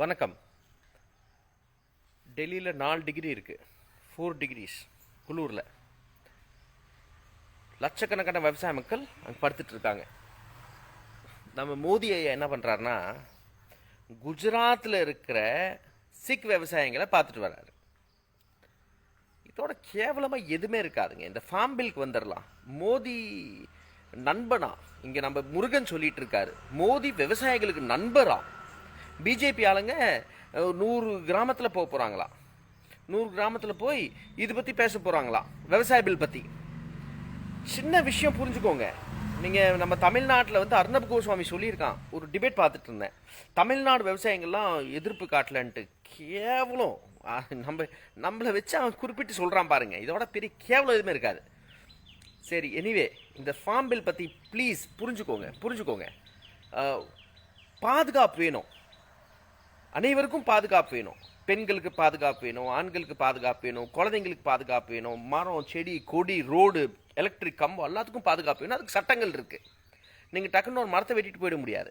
வணக்கம். டெல்லியில் நாலு டிகிரி இருக்குது ஃபோர் டிகிரிஸ் குளூரில். லட்சக்கணக்கான விவசாய மக்கள் அங்கே படுத்துட்ருக்காங்க நம்ம மோடி ஐயா என்ன பண்ணுறாருன்னா குஜராத்தில் இருக்கிற சிக் விவசாயிகளை பார்த்துட்டு வர்றாரு. இதோட கேவலமாக எதுவுமே இருக்காதுங்க. இந்த ஃபார்ம் பில்க்கு வந்துடலாம். மோதி நண்பனா இங்கே நம்ம முருகன் சொல்லிட்டு இருக்காரு. மோதி விவசாயிகளுக்கு நண்பரா? பிஜேபி ஆளுங்க நூறு கிராமத்தில் போக போகிறாங்களா நூறு கிராமத்தில் போய் இது பற்றி பேச போகிறாங்களா விவசாய பில் பற்றி சின்ன விஷயம் புரிஞ்சுக்கோங்க. நீங்கள் நம்ம தமிழ்நாட்டில் வந்து அர்ணப் கோஸ்வாமி சொல்லியிருக்கான். ஒரு டிபேட் பார்த்துட்டு இருந்தேன். தமிழ்நாடு விவசாயிகள்லாம் எதிர்ப்பு காட்டலன்ட்டு. கேவலம். நம்ம நம்மளை வச்சு அவன் குறிப்பிட்டு சொல்கிறான் பாருங்கள் இதோட பெரிய கேவலம் எதுவுமே இருக்காது. சரி எனிவே இந்த ஃபார்ம் பில் பற்றி ப்ளீஸ் புரிஞ்சுக்கோங்க புரிஞ்சுக்கோங்க. பாதுகாப்பு வேணும். அனைவருக்கும் பாதுகாப்பு வேணும். பெண்களுக்கு பாதுகாப்பு வேணும் ஆண்களுக்கு பாதுகாப்பு வேணும் குழந்தைங்களுக்கு பாதுகாப்பு வேணும் மரம் செடி கொடி ரோடு எலக்ட்ரிக் கம்பம் எல்லாத்துக்கும் பாதுகாப்பு வேணும். அதுக்கு சட்டங்கள் இருக்குது நீங்கள் டக்குன்னு ஒரு மரத்தை வெட்டிட்டு போயிட முடியாது.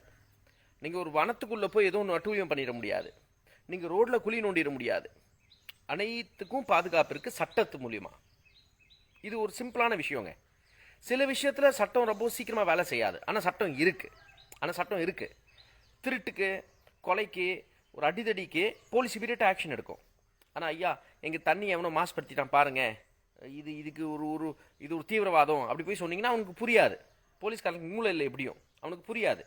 நீங்கள் ஒரு வனத்துக்குள்ளே போய் எதுவும் ஒன்று அட்டூழியம் பண்ணிட முடியாது. நீங்கள் ரோட்டில் குழி நோண்டிட முடியாது. அனைத்துக்கும் பாதுகாப்பு இருக்குது சட்டத்து மூலிமா இது ஒரு சிம்பிளான விஷயங்க. சில விஷயத்தில் சட்டம் ரொம்ப சீக்கிரமாக வேலை செய்யாது. ஆனால் சட்டம் இருக்குது ஆனால் சட்டம் இருக்குது திருட்டுக்கு கொலைக்கு ஒரு அடிதடிக்கு போலீஸ் இமீடியட்டாக ஆக்ஷன் எடுக்கும். ஆனால் ஐயா எங்கள் தண்ணி எவனோ மாசுபடுத்திட்டான் பாருங்கள் இது இதுக்கு ஒரு ஒரு இது ஒரு தீவிரவாதம். அப்படி போய் சொன்னீங்கன்னா அவனுக்கு புரியாது. போலீஸ்காரனுக்கு மூளை இல்லை எப்படியும். அவனுக்கு புரியாது.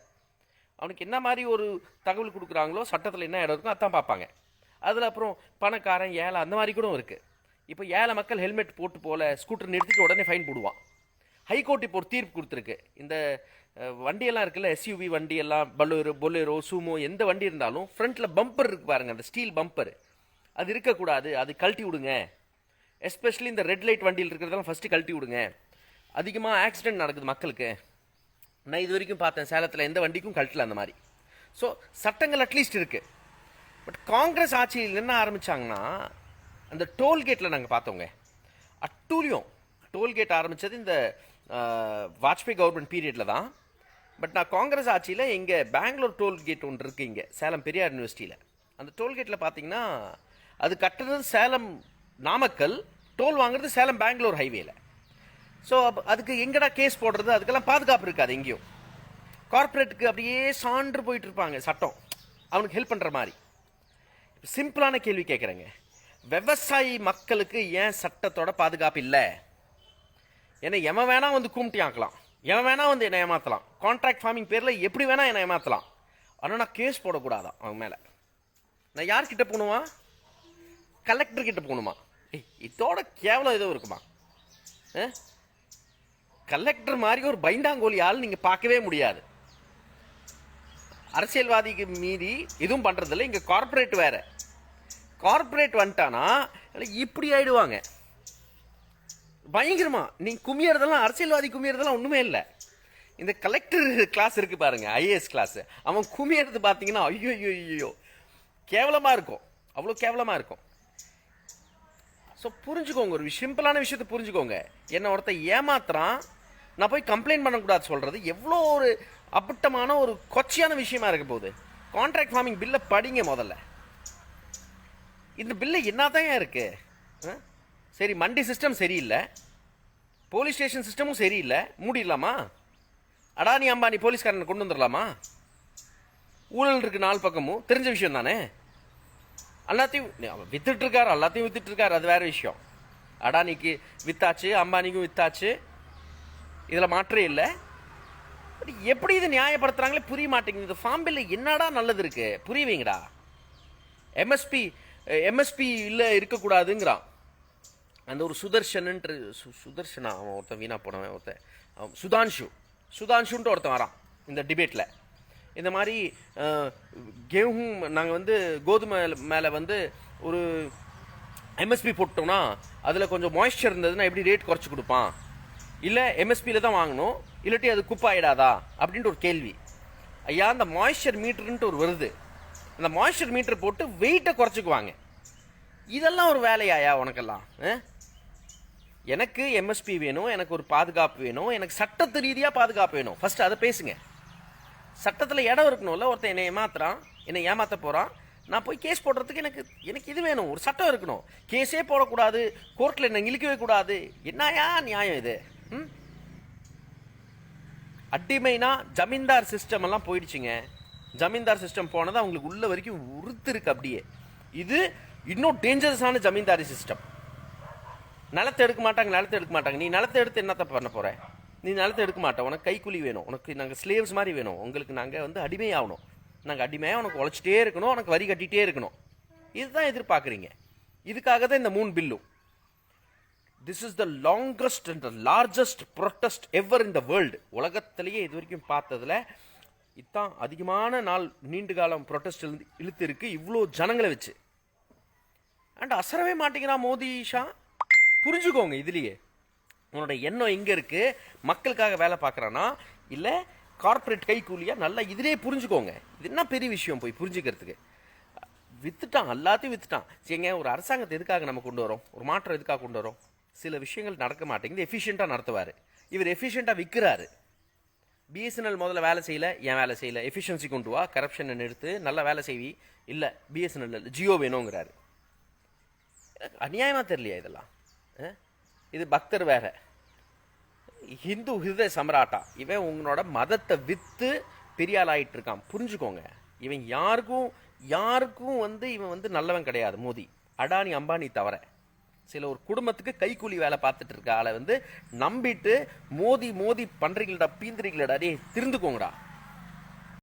அவனுக்கு என்ன மாதிரி ஒரு தகவல் கொடுக்குறாங்களோ சட்டத்தில் என்ன இடம் இருக்கோ அதான் பார்ப்பாங்க. அதில் அப்புறம் பணக்காரன் ஏழை அந்த மாதிரி கூட இருக்குது இப்போ ஏழை மக்கள் ஹெல்மெட் போட்டு போல ஸ்கூட்டர் நிறுத்திட்டு உடனே ஃபைன் போடுவான். ஹைகோர்ட் இப்போ ஒரு தீர்ப்பு கொடுத்துருக்கு. இந்த வண்டியெல்லாம் இருக்குல்ல எஸ்யூவி வண்டி எல்லாம் பல்லோரோ பொலேரோ சூமோ எந்த வண்டி இருந்தாலும் ஃப்ரண்ட்டில் பம்பர் இருக்கு பாருங்கள் அந்த ஸ்டீல் பம்பர் அது இருக்கக்கூடாது அது கழட்டி விடுங்க. எஸ்பெஷலி இந்த ரெட் லைட் வண்டியில் இருக்கிறதெல்லாம் ஃபஸ்ட்டு கழட்டி விடுங்க. அதிகமாக ஆக்சிடென்ட் நடக்குது மக்களுக்கு. நான் இது வரைக்கும் பார்த்தேன் சேலத்தில் எந்த வண்டிக்கும் கழட்டல அந்த மாதிரி. ஸோ சட்டங்கள் அட்லீஸ்ட் இருக்குது பட் காங்கிரஸ் ஆட்சியில் என்ன ஆரம்பிச்சாங்கன்னா அந்த டோல்கேட்டில் நாங்கள் பார்த்தோங்க. அட்டூழியம் டோல்கேட் ஆரம்பித்தது இந்த அஹ், வாஜ்பாய் கவர்மெண்ட் பீரியடில் தான். பட் நான் காங்கிரஸ் ஆட்சியில் இங்கே பெங்களூர் டோல்கேட் ஒன்று இருக்குது இங்கே சேலம் பெரியார் யூனிவர்சிட்டியில் அந்த டோல்கேட்டில் பார்த்தீங்கன்னா அது கட்டுறது சேலம் நாமக்கல் டோல் வாங்குறது சேலம் பெங்களூர் ஹைவேல ஸோ அதுக்கு எங்கடா கேஸ் போடுறது? அதுக்கெல்லாம் பாதுகாப்பு இருக்காது எங்கேயும். கார்ப்பரேட்டுக்கு அப்படியே சான்று போயிட்டு இருப்பாங்க சட்டம். அவனுக்கு ஹெல்ப் பண்ணுற மாதிரி. சிம்பிளான கேள்வி கேட்குறேங்க விவசாயி மக்களுக்கு ஏன் சட்டத்தோட பாதுகாப்பு இல்லை? ஏன்னா எவன் வேணால் வந்து கூமிட்டி ஆக்கலாம் எவன் வேணால் வந்து என்னை ஏமாற்றலாம் கான்ட்ராக்ட் ஃபார்மிங் பேரில் எப்படி வேணால் என்னை ஏமாற்றலாம் ஆனால் நான் கேஸ் போடக்கூடாதான் அவன் மேலே. நான் யார்கிட்ட போகணுமா? கலெக்டர்கிட்ட போகணுமா? ஏய் இதோட கேவலம் ஏதோ இருக்குமா? ஆ? கலெக்டர் மாதிரி ஒரு பைண்டாங்கோலி ஆள் நீங்கள் பார்க்கவே முடியாது. அரசியல்வாதிக்கு மீறி எதுவும் பண்ணுறதில்ல இங்கே கார்ப்பரேட் வேறு. கார்ப்பரேட் வந்துட்டானா இப்படி ஆயிடுவாங்க. பயங்கரமா. நீ குமியறதெல்லாம் அரசியல்வாதி குமியறதெல்லாம் ஒன்றுமே இல்லை. இந்த கலெக்டர் கிளாஸ் இருக்கு பாருங்க ஐஏஎஸ் கிளாஸ் அவன் குமியறது பார்த்தீங்கன்னா ஐயோ ஐயோ ஐயோ கேவலமாக இருக்கும். அவ்வளோ கேவலமாக இருக்கும். ஸோ புரிஞ்சுக்கோங்க ஒரு சிம்பிளான விஷயத்த புரிஞ்சுக்கோங்க. என்ன ஒருத்தன் ஏமாத்துறான் நான் போய் கம்ப்ளைண்ட் பண்ணக்கூடாது சொல்கிறது எவ்வளோ ஒரு அப்பட்டமான ஒரு கொச்சையான விஷயமா இருக்க போகுது. கான்ட்ராக்ட் ஃபார்மிங் பில்லை படிங்க முதல்ல. இந்த பில்லை என்னதான் தான் ஆ? சரி மண்டி சிஸ்டம் சரியில்லை. போலீஸ் ஸ்டேஷன் சிஸ்டமும் சரியில்லை. மூடிடலாமா? அடானி அம்பானி போலீஸ்காரனை கொண்டு வந்துடலாமா? ஊழல் இருக்கு நாலு பக்கமும். தெரிஞ்ச விஷயம் தானே? எல்லாத்தையும் அவன் வித்துட்டு இருக்காரு எல்லாத்தையும் வித்துட்டு இருக்காரு அது வேற விஷயம். அடானிக்கு வித்தாச்சு அம்பானிக்கும் வித்தாச்சு. இதில் மாற்றே இல்லை. பட் எப்படி இது நியாயப்படுத்துகிறாங்களே புரிய மாட்டேங்குது. இந்த ஃபார்ம் பில்ல என்னடா நல்லது இருக்குது புரியுவீங்களா எம்எஸ்பி எம்எஸ்பி இல்லை இருக்கக்கூடாதுங்கிறான். அந்த ஒரு சுதர்ஷன்ன்ற சு சுதர்ஷனா அவன் ஒருத்தன் வீணாக போனவன் ஒருத்தன் அவன் சுதான்ஷு. சுதான்ஷுன்ட்டு ஒருத்தன் வரான் இந்த டிபேட்டில் இந்த மாதிரி கேஹும் நாங்கள் வந்து கோதுமை மேலே வந்து ஒரு எம்எஸ்பி போட்டோம்னா அதில் கொஞ்சம் மாய்ஸ்சர் இருந்ததுன்னா எப்படி ரேட் குறைச்சி கொடுப்பான்? இல்லை எம்எஸ்பியில் தான் வாங்கணும் இல்லாட்டி அது குப்பாயிடாதா? அப்படின்ட்டு ஒரு கேள்வி. ஐயா அந்த மாய்ஸ்சர் மீட்டருன்ட்டு ஒரு வருது. அந்த மாய்ஸ்சர் மீட்டர் போட்டு வெயிட்டை குறைச்சிக்குவாங்க. இதெல்லாம் ஒரு வேலையாயா உனக்கெல்லாம் ஆ? எனக்கு எம்எஸ்பி வேணும் எனக்கு ஒரு பாதுகாப்பு வேணும் எனக்கு சட்டத்து ரீதியாக பாதுகாப்பு வேணும். ஃபஸ்ட்டு அதை பேசுங்க. சட்டத்தில் இடம் இருக்கணும்ல ஒருத்தன் என்னை ஏமாத்துறான் என்னை ஏமாற்ற போகிறான் நான் போய் கேஸ் போடுறதுக்கு எனக்கு எனக்கு இது வேணும் ஒரு சட்டம் இருக்கணும். கேஸே போடக்கூடாது கோர்ட்டில் என்ன இழுக்கவே கூடாது. என்னயா நியாயம் இது? ம்? அடிமைனா ஜமீன்தார் சிஸ்டம் எல்லாம் போயிடுச்சுங்க. ஜமீன்தார் சிஸ்டம் போனது அவங்களுக்கு உள்ள வரைக்கும் உறுத்து இருக்கு அப்படியே. இது இன்னும் டேஞ்சரஸான ஜமீன்தாரி சிஸ்டம் நிலத்தை எடுக்க மாட்டாங்க நிலத்தை எடுக்க மாட்டாங்க. நீ நிலத்தை எடுத்து என்னத்த பண்ண போற? நீ நிலத்தை எடுக்க மாட்ட. உனக்கு கைக்கூலி வேணும். உனக்கு நாங்கள் ஸ்லேவ்ஸ் மாதிரி வேணும். உங்களுக்கு நாங்கள் வந்து அடிமையாகணும். நாங்கள் அடிமையாக உனக்கு உழைச்சிட்டே இருக்கணும். உனக்கு வரி கட்டிகிட்டே இருக்கணும். இதுதான் எதிர்பார்க்குறீங்க. இதுக்காக தான் இந்த மூணு பில்லும் this is the longest and the largest protest ever in the world உலகத்திலேயே இது வரைக்கும் பார்த்ததுல இதான் அதிகமான நாள் நீண்ட காலம் ப்ரொட்டஸ்ட் இழுத்து இருக்கு. இவ்வளோ ஜனங்களை வச்சு. அண்ட் அசரவே மாட்டேங்கிறான் மோதி ஷா. புரிஞ்சுக்கோங்க இதுலேயே. உன்னோட எண்ணம் எங்கே இருக்குது மக்களுக்காக வேலை பார்க்கறானா? இல்லை கார்ப்பரேட் கைக்கூலியா நல்லா இதிலே புரிஞ்சுக்கோங்க. இது என்ன பெரிய விஷயம் போய் புரிஞ்சுக்கிறதுக்கு? வித்துட்டான் எல்லாத்தையும் வித்துட்டான். சரிங்க ஒரு அரசாங்கத்தை எதுக்காக நம்ம கொண்டு வரோம்? ஒரு மாற்றம் எதுக்காக கொண்டு வரோம்? சில விஷயங்கள் நடக்க மாட்டேங்குது. எஃபிஷியண்ட்டாக நடத்துவார். இவர் எஃபிஷியண்ட்டாக விற்கிறாரு பிஎஸ்என்எல் முதல்ல வேலை செய்யல ஏன் வேலை செய்யல? எஃபிஷியன்சி கொண்டு வா கரப்ஷனை நிறுத்து நல்லா வேலை செய்வி. இல்லை பிஎஸ்என்எல் ஜியோ வேணுங்கிறாரு. அநியாயமாக தெரியலையா இதெல்லாம்? இது பக்தர் வேற. ஹிந்து ஹிருதய சம்ராட்டா. இவன் உங்களோட மதத்தை விற்று பெரிய ஆள் இருக்கான். புரிஞ்சுக்கோங்க. இவன் யாருக்கும் யாருக்கும் வந்து இவன் வந்து நல்லவன் கிடையாது மோதி. அடானி அம்பானி தவிர. சில ஒரு குடும்பத்துக்கு கைக்கூலி வேலை பார்த்துட்டு இருக்க ஆளை வந்து நம்பிட்டு மோதி மோதி பண்றீங்களடா பீந்துறீங்களடா அதே திருந்துக்கோங்கடா.